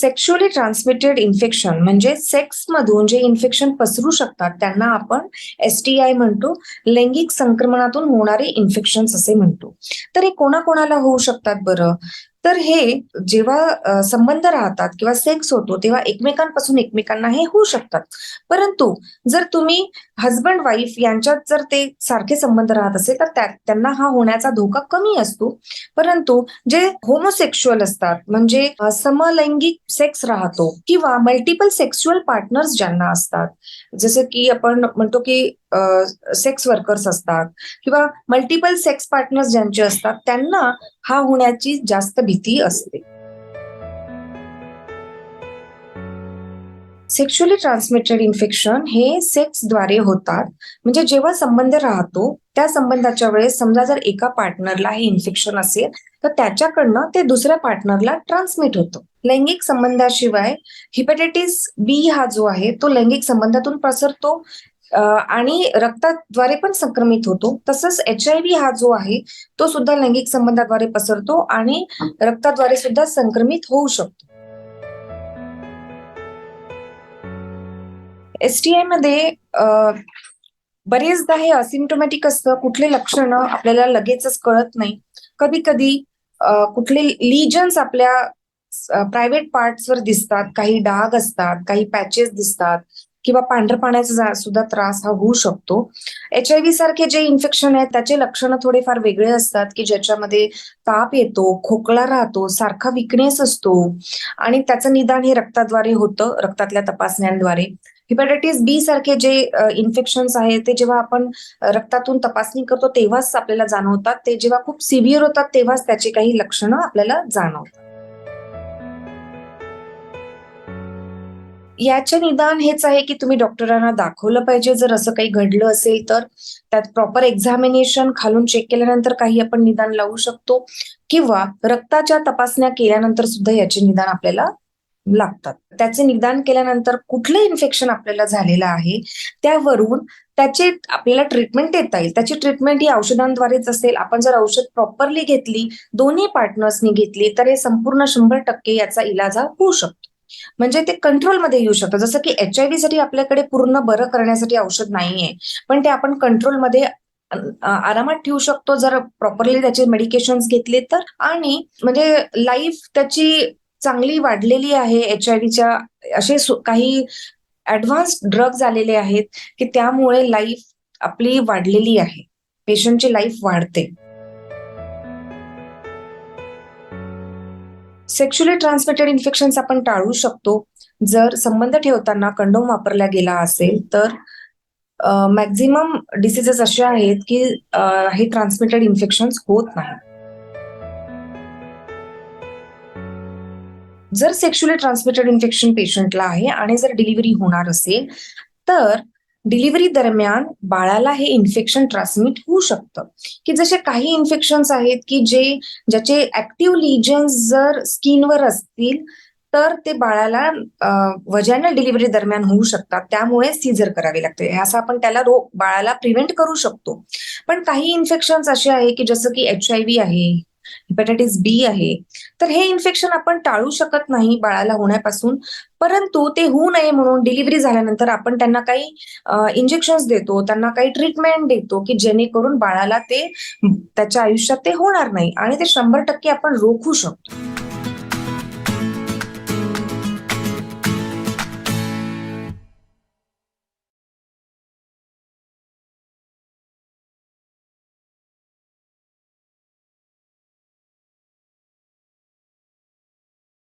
Sexually transmitted infection म्हणजे sex मधून जे इन्फेक्शन पसरू शकतात त्यांना आपण एस टी आय म्हणतो. लैंगिक संक्रमणातून होणारे इन्फेक्शन असे म्हणतो. तर हे कोणाकोणाला होऊ शकतात बरं? तर हे जेव्हा संबंध राहतात किंवा सेक्स होतो तेव्हा एकमेकांपासून एकमेकांना हे होऊ शकतात. परंतु जर तुम्ही हजबंड वाईफ यांच्यात जर ते सारखे संबंध राहत असेल तर त्या- त्यांना हा होण्याचा धोका कमी असतो. परंतु जे होमोसेक्शुअल असतात म्हणजे समलैंगिक सेक्स राहतो किंवा मल्टिपल सेक्शुअल पार्टनर्स ज्यांना असतात जसं की आपण म्हणतो की सेक्स वर्कर्स असतात किंवा मल्टिपल सेक्स पार्टनर्स ज्यांचे असतात त्यांना हा होण्याची जास्त भीती असते. सेक्शुअली ट्रान्समिटेड इन्फेक्शन हे सेक्सद्वारे होतात. म्हणजे जेव्हा संबंध राहतो त्या संबंधाच्या वेळेस समजा जर एका पार्टनरला हे इन्फेक्शन असेल तर त्याच्याकडनं ते दुसऱ्या पार्टनरला ट्रान्समिट होतं. लैंगिक संबंधाशिवाय हिपेटायटिस बी हा जो आहे तो लैंगिक संबंधातून पसरतो. आणि रक्ताद्वारे पण संक्रमित होतो. तसंच एच आय व्ही हा जो आहे तो सुद्धा लैंगिक संबंधाद्वारे पसरतो आणि रक्ताद्वारे सुद्धा संक्रमित होऊ शकतो. एसटीआयमध्ये बरेचदा हे असिम्टोमॅटिक असतं. कुठले लक्षणं आपल्याला लगेचच कळत नाही. कधी कधी कुठले लिजन्स आपल्या प्रायव्हेट पार्ट्सवर दिसतात. काही डाग असतात काही पॅचेस दिसतात. किंवा पांढर पाण्याचा सुद्धा त्रास हा होऊ शकतो. एच आय व्ही सारखे जे इन्फेक्शन आहेत त्याचे लक्षणं थोडेफार वेगळे असतात की ज्याच्यामध्ये ताप येतो खोकला राहतो सारखा विकनेस असतो आणि त्याचं निदान हे रक्ताद्वारे होतं रक्तातल्या तपासण्यांद्वारे. हिपॅटायटिस बी सारखे जे इन्फेक्शन्स आहेत ते जेव्हा आपण रक्तातून तपासणी करतो तेव्हाच आपल्याला जाणवतात. ते जेव्हा खूप सिव्हिअर होतात तेव्हाच त्याची काही लक्षणं आपल्याला जाणवतात. याचे निदान हेच आहे की तुम्ही डॉक्टरांना दाखवलं पाहिजे. जर असं काही घडलं असेल तर त्यात प्रॉपर एक्झामिनेशन खालून चेक केल्यानंतर काही आपण निदान लावू शकतो. किंवा रक्ताच्या तपासण्या केल्यानंतर सुद्धा याचे निदान आपल्याला लागतात. त्याचे निदान केल्यानंतर कुठलं इन्फेक्शन आपल्याला झालेलं आहे त्यावरून त्याचे आपल्याला ट्रीटमेंट देता येईल. त्याची ट्रीटमेंट ही औषधांद्वारेच असेल. आपण जर औषध प्रॉपरली घेतली दोन्ही पार्टनर्सनी घेतली तर हे संपूर्ण शंभर टक्के याचा इलाज हा होऊ शकतो. म्हणजे ते कंट्रोलमध्ये येऊ शकतं. जसं की एच आय व्ही साठी आपल्याकडे पूर्ण बरं करण्यासाठी औषध नाहीये. पण ते आपण कंट्रोलमध्ये आरामात ठेवू शकतो. जर प्रॉपरली त्याचे मेडिकेशन्स घेतले तर. आणि म्हणजे लाईफ त्याची चांगली वाढलेली आहे. एच आय व्हीच्या असे काही ऍडव्हान्स ड्रग्ज आलेले आहेत की त्यामुळे लाईफ आपली वाढलेली आहे. पेशंटची लाईफ वाढते. सेक्शुअली ट्रान्समिटेड इन्फेक्शन आपण टाळू शकतो. जर संबंध ठेवताना कंडोम वापरला गेला असेल तर मॅक्झिमम डिसीजेस असे आहेत की हे ट्रान्समिटेड इन्फेक्शन होत नाही. जर सेक्शुअली ट्रान्समिटेड इन्फेक्शन पेशंटला आहे आणि जर डिलिव्हरी होणार असेल तर डिलिव्हरी दरम्यान बाळाला हे इन्फेक्शन ट्रान्समिट होऊ शकतं. की जसे काही इन्फेक्शन्स आहेत की जे ज्याचे ऍक्टिव्ह लिजन्स जर स्किनवर असतील तर ते बाळाला वजायनल डिलिव्हरी दरम्यान होऊ शकतात. त्यामुळे सीझर करावे लागते. असं आपण त्याला रोग बाळाला प्रिव्हेंट करू शकतो. पण काही इन्फेक्शन्स असे आहे की जसं की एच आय व्ही आहे हिपॅटायटिस बी आहे तर हे इन्फेक्शन आपण टाळू शकत नाही बाळाला होण्यापासून. परंतु ते होऊ नये म्हणून डिलिव्हरी झाल्यानंतर आपण त्यांना काही इंजेक्शन्स देतो त्यांना काही ट्रीटमेंट देतो की जेणेकरून बाळाला ते त्याच्या आयुष्यात ते होणार नाही आणि ते शंभर टक्के आपण रोखू शकतो.